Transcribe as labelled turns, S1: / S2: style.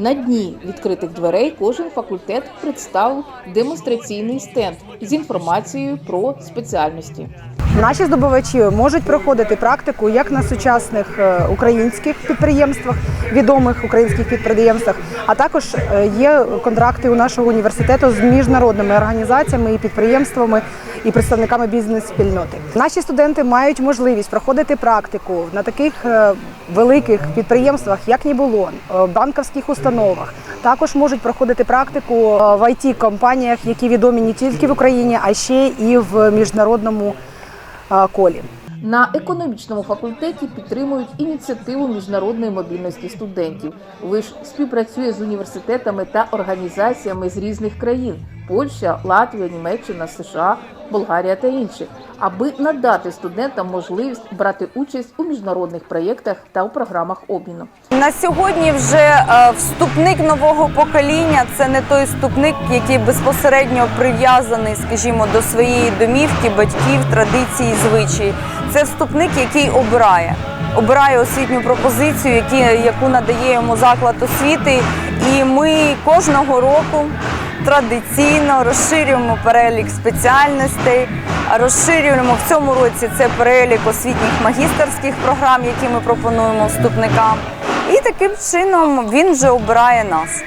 S1: На дні відкритих дверей кожен факультет представив демонстраційний стенд з інформацією про спеціальності.
S2: Наші здобувачі можуть проходити практику як на сучасних е, українських підприємствах, відомих українських підприємствах, а також е, є контракти у нашого університету з міжнародними організаціями і підприємствами і представниками бізнес-спільноти. Наші студенти мають можливість проходити практику на таких е, великих підприємствах, як Нібулон, е, банківських установах. Також можуть проходити практику е, в it компаніях які відомі не тільки в Україні, а ще і в міжнародному колі.
S1: На економічному факультеті підтримують ініціативу міжнародної мобільності студентів. ВИШ співпрацює з університетами та організаціями з різних країн Польща, Латвія, Німеччина, США, Болгарія та інші, аби надати студентам можливість брати участь у міжнародних проєктах та у програмах обміну.
S3: На сьогодні вже е, вступник нового покоління це не той вступник, який безпосередньо прив'язаний, скажімо, до своєї домівки, батьків, традицій, звичаї. Це вступник, який обирає. Обирає освітню пропозицію, яку надає йому заклад освіти. І ми кожного року традиційно розширюємо перелік спеціальностей, розширюємо в цьому році це перелік освітніх магістерських програм, які ми пропонуємо вступникам. І таким чином він вже обирає нас.